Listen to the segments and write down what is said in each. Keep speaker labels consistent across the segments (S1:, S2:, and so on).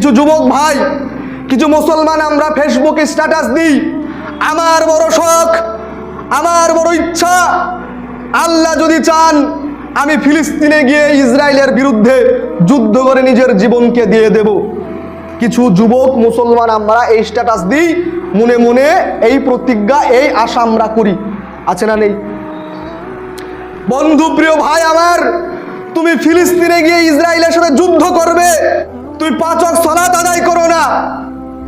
S1: কিছু যুবক ভাই, কিছু মুসলমান আমরা ফেসবুকে স্ট্যাটাস দিই। আমার বড় শখ, আমার বড় ইচ্ছা, আল্লাহ যদি চান, আমি ফিলিস্তিনে গিয়ে ইসরায়েলের বিরুদ্ধে যুদ্ধ করে নিজের জীবনকে দিয়ে দেব। কিছু যুবক, মুসলমান আমরা এই স্ট্যাটাস দিই, মনে মনে এই প্রতিজ্ঞা, এই আশা আমরা করি। আছে না নেই? বন্ধু, প্রিয় ভাই আমার, তুমি ফিলিস্তিনে গিয়ে ইসরায়েলের সাথে যুদ্ধ করবে। তুমি পাঁচক সলাত আদায় করো না।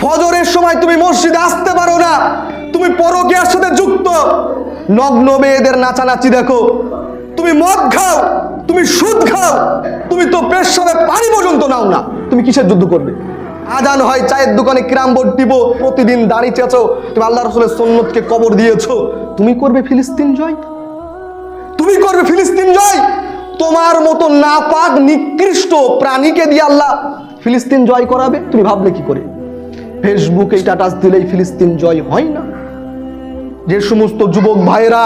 S1: ফজরের সময় তুমি মসজিদে আসতে পারো না। তুমি পরকিয়ার সাথে যুক্ত। নগ্ন মেয়েদের নাচানাচি দেখো। তুমি মদ খাও, তুমি সুদ খাও, তুমি তো পেশাবে পানি পর্যন্ত নাও না। তুমি কিসের যুদ্ধ করবে? আজান হয়, চায়ের দোকানে ক্রাম বোর্ড দিব, প্রতিদিন দাঁড়িয়ে চেঁচো তুমি আল্লাহ রসুলের সন্ন্যতকে কবর দিয়েছ। তুমি করবে ফিলিস্তিন জয়? তুমি করবে ফিলিস্তিন জয়? তোমার মতো নাপাক, নিকৃষ্ট প্রাণীকে দিয়ে আল্লাহ ফিলিস্তিন জয় করাবে। তুমি ভাবলে কি করে? ফেসবুকে স্ট্যাটাস দিলেই ফিলিস্তিন জয় হয় না। যে সমস্ত যুবক ভাইরা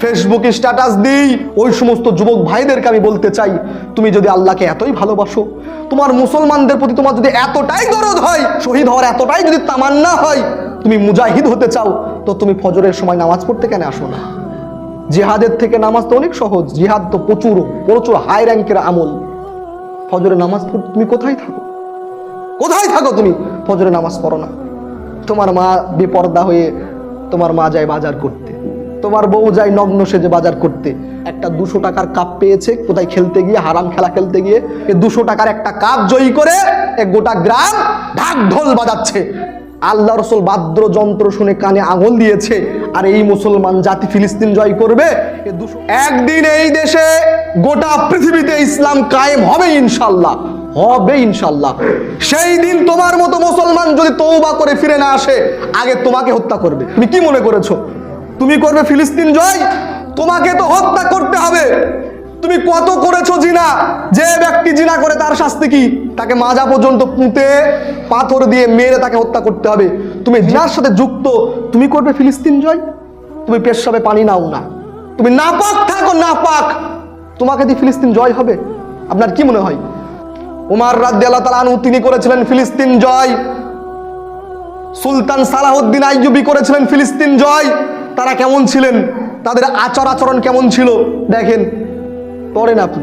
S1: ফেসবুকে স্ট্যাটাস দিই, ওই সমস্ত যুবক ভাইদেরকে আমি বলতে চাই, তুমি যদি আল্লাহকে এতই ভালোবাসো, তোমার মুসলমানদের প্রতি তোমার যদি এতটাই দরদ হয়, শহীদ হওয়ার এতটাই যদি তামান্না হয়, তুমি মুজাহিদ হতে চাও, তো তুমি ফজরের সময় নামাজ পড়তে কেন আসো না? জিহাদের থেকে নামাজ তো অনেক সহজ, জিহাদ তো প্রচুর প্রচুর হাই র্যাঙ্কের আমল। ফজরে নামাজ পড় তুমি কোথায় থাকো? কোথায় থাকো তুমি? ফজরে নামাজ পড়ো না। তোমার মা বেপর্দা হয়ে তোমার মা যায় বাজার করতে। তোমার বউ যায় নগ্ন সেজে বাজার করতে। একটা দুশো টাকার কাপ পেয়েছে, কোথায় খেলতে গিয়ে, হারাম খেলা খেলতে গিয়ে, এ দুশো টাকার একটা কাপ জয়ী করে, এ গোটা গ্রাম ঢাক ঢোল বাজাচ্ছে। আল্লাহ রসুল বাদ্র যন্ত্র শুনে কানে আঙুল দিয়েছে, আর এই মুসলমান জাতি ফিলিস্তিন জয় করবে? একদিন এই দেশে গোটা পৃথিবীতে ইসলাম কায়েম হবে ইনশাল্লাহ হবে ইনশাল্লাহ। সেই দিন তোমার মতো মুসলমান যদি তৌবা করে ফিরে না আসে, আগে তোমাকে হত্যা করবে। তুমি কি মনে করেছ? তুমি করবে ফিলিস্তিন জয়? তোমাকে তো হত্যা করতে হবে। তুমি কত করেছ জিনা? যে ব্যক্তি জিনা করে তার শাস্তি কি? তাকে মাজা পর্যন্ত পুঁতে পাথর দিয়ে মেরে তাকে হত্যা করতে হবে। তুমি জিনার সাথে যুক্ত, তুমি করবে ফিলিস্তিন জয়? তুমি পেশাবে পানি নাও না। তুমি নাপাক থাকো, নাপাক। তোমাকে দিয়ে ফিলিস্তিন জয় হবে? আপনার কি মনে হয়? উমার রাদ্দি আল্লাহ তালা তিনি করেছিলেন ফিলিস্তিন জয়। সুলতান সালাহুদ্দিন আইজুবি করেছিলেন ফিলিস্তিন জয়। তারা কেমন ছিলেন? তাদের আচার আচরণ কেমন ছিল? দেখেন পড়েন আপনি।